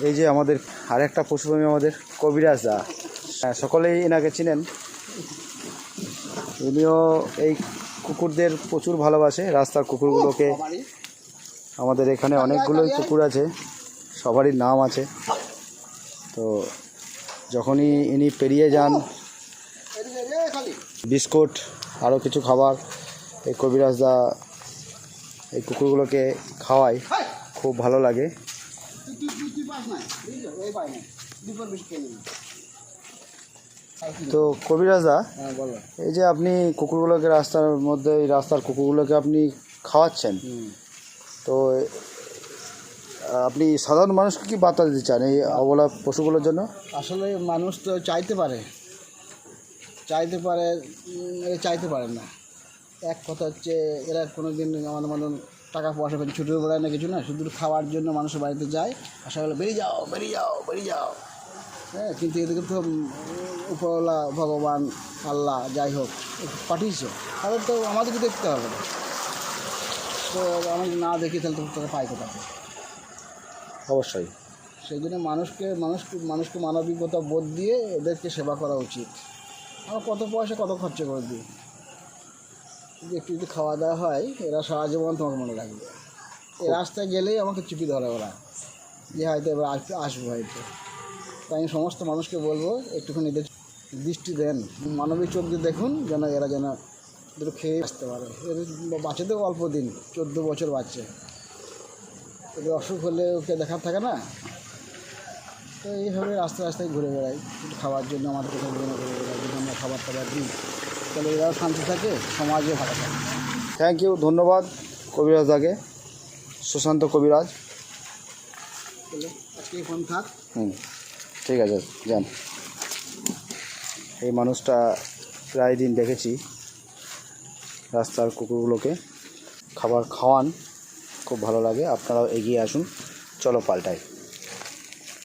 এই যে আমাদের আরেকটা পশুপ্রেমী আমাদের কবিরাজ দা। হ্যাঁ, সকলেই এনাকে চিনেন। উনিও এই কুকুরদের প্রচুর ভালোবাসে রাস্তার কুকুরগুলোকে। আমাদের এখানে অনেকগুলোই কুকুর আছে সবারই নাম আছে। তো যখনই ইনি পেরিয়ে যান বিস্কুট আরও কিছু খাবার এই কবিরাজদা এই কুকুরগুলোকে খাওয়ায়। খুব ভালো লাগে। তো কবিরাজদা হ্যাঁ এই যে আপনি কুকুরগুলোকে রাস্তার মধ্যে এই রাস্তার কুকুরগুলোকে আপনি খাওয়াচ্ছেন তো আপনি সাধারণ মানুষকে কি বার্তা দিতে চান এই অবলা পশুগুলোর জন্য? আসলে মানুষ তো চাইতে পারে। চাইতে পারে চাইতে পারে না। এক কথা হচ্ছে এরা কোনো দিন আমাদের মতন টাকা পয়সা পেয়ে ছুটির বেড়ায় না কিছু না শুধু খাওয়ার জন্য মানুষের বাড়িতে যায় আর সকালে বেরিয়ে যাও বেরিয়ে যাও বেরিয়ে যাও। হ্যাঁ কিন্তু এদিকে তো উপরওয়ালা ভগবান আল্লাহ যাই হোক পাঠিয়েছে। তাদের তো আমাদেরকে দেখতে হবে তো আমি না দেখি তাহলে তো তারা পাই কোথায়? অবশ্যই। সেই জন্য মানুষকে মানুষকে মানুষকে মানবিকতা বোধ দিয়ে এদেরকে সেবা করা উচিত। আমার কত পয়সা কত খরচা করে দিই? যদি একটু যদি খাওয়া দাওয়া হয় এরা সারা জীবন তোমাকে মনে রাখবে। এই রাস্তায় গেলেই আমাকে চুপি ধরে ওরা। যে হয়তো এবার আসবে আসব হয়তো। তাই আমি সমস্ত মানুষকে বলব একটুখানি এদের দৃষ্টি দেন। মানবিক চোখ দিয়ে দেখুন যেন এরা যেন দুটো খেয়ে আসতে পারে। এদের বাচ্চাদের অল্প দিন চোদ্দ বছর বাচ্চা এদের অসুখ হলে ওকে দেখার থাকে না? তো এইভাবে রাস্তায় রাস্তায় ঘুরে বেড়াই। একটু খাওয়ার জন্য আমাদের কোথাও ঘুরে ঘুরে বেড়াই যদি আমরা খাবার টাবার দিই। তাহলে এরাও শান্তি থাকে সমাজও ভালো থাকে। থ্যাংক ইউ ধন্যবাদ কবিরাজ দাকে সুশান্ত কবিরাজ। আজকে ফোন থাক। হুম ঠিক আছে যান। এই মানুষটা প্রায় দিন দেখেছি রাস্তার কুকুরগুলোকে। খাবার খাওয়ান খুব ভালো লাগে। আপনারাও এগিয়ে আসুন। চলো পাল্টাই।